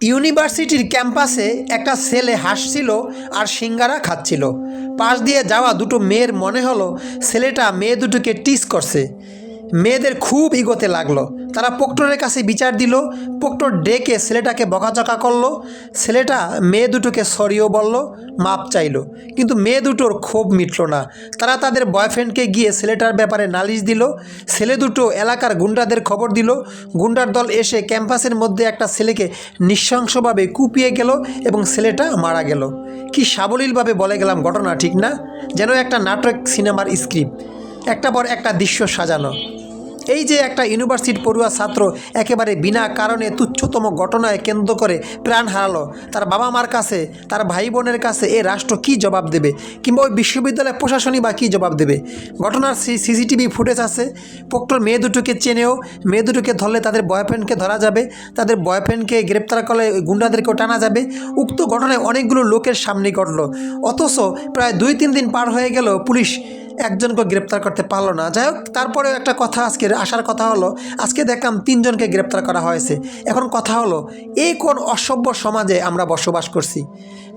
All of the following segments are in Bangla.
ইউনিভার্সিটির ক্যাম্পাসে একটা ছেলে হাসছিল আর সিঙ্গারা খাচ্ছিল। পাশ দিয়ে যাওয়া দুটো মেয়ের মনে হলো ছেলেটা মেয়ে দুটোকে টিস করছে। মেয়েদের খুব ইগোতে লাগল। তারা পোক্টরের কাছে বিচার দিল পোক্টর ডেকে ছেলেটাকে বকাচকা করল, ছেলেটা মেয়ে দুটোকে সরিও বলল, মাপ চাইলো। কিন্তু মেয়ে দুটোর ক্ষোভ মিটলো না। তারা তাদের বয়ফ্রেন্ডকে গিয়ে ছেলেটার ব্যাপারে নালিশ দিল, ছেলে দুটো এলাকার গুন্ডাদের খবর দিল, গুন্ডার দল এসে ক্যাম্পাসের মধ্যে একটা ছেলেকে নৃশংসভাবে কুপিয়ে গেল এবং ছেলেটা মারা গেল। কি সাবলীলভাবে বলে গেলাম ঘটনা ঠিক না? যেন একটা নাটক সিনেমার স্ক্রিপ্ট। একটা পর একটা দৃশ্য সাজানো। এই যে একটা ইউনিভার্সিটি পড়ুয়া ছাত্র একেবারে বিনা কারণে তুচ্ছতম ঘটনায় কেন্দ্র করে প্রাণ হারালো, তার বাবা মার কাছে, তার ভাই বোনের কাছে এ রাষ্ট্র কি জবাব দেবে কিংবা ওই বিশ্ববিদ্যালয় প্রশাসনই বা কী জবাব দেবে? ঘটনার সিসিটিভি ফুটেজ আছে। পোক্টর মেয়ে দুটোকে চেনেও, মেয়ে দুটোকে ধরলে তাদের বয়ফ্রেন্ডকে ধরা যাবে, তাদের বয়ফ্রেন্ডকে গ্রেপ্তার করলে গুন্ডাদেরকেও টানা যাবে। উক্ত ঘটনায় অনেকগুলো লোকের সামনে ঘটলো। অথচ প্রায় দুই তিন দিন পার হয়ে গেল পুলিশ একজনকে গ্রেপ্তার করতে পারল না। যাই হোক, তারপরেও একটা কথা আজকে, আসার কথা হলো, আজকে দেখলাম তিনজনকে গ্রেপ্তার করা হয়েছে। এখন কথা হলো এই কোন অসভ্য সমাজে আমরা বসবাস করছি?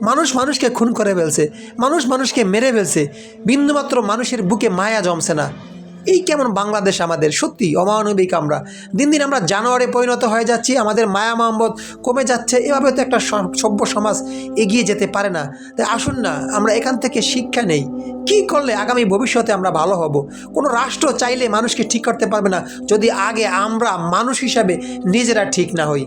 মানুষ মানুষকে খুন করে ফেলছে, মানুষ মানুষকে মেরে ফেলছে, বিন্দুমাত্র মানুষের বুকে মায়া জমছে না। এই কেমন বাংলাদেশ আমাদের? সত্যি, অমানবিক আমরা। দিন দিন আমরা জানোয়ারে পরিণত হয়ে যাচ্ছি, আমাদের মায়া মহম্মদ কমে যাচ্ছে। এভাবে তো একটা সভ্য সমাজ এগিয়ে যেতে পারে না। তাই আসুন না, আমরা এখান থেকে শিক্ষা নেই। কি করলে আগামী ভবিষ্যতে আমরা ভালো হব? কোনো রাষ্ট্র চাইলে মানুষকে ঠিক করতে পারবে না যদি আগে আমরা মানুষ হিসাবে নিজেরা ঠিক না হই।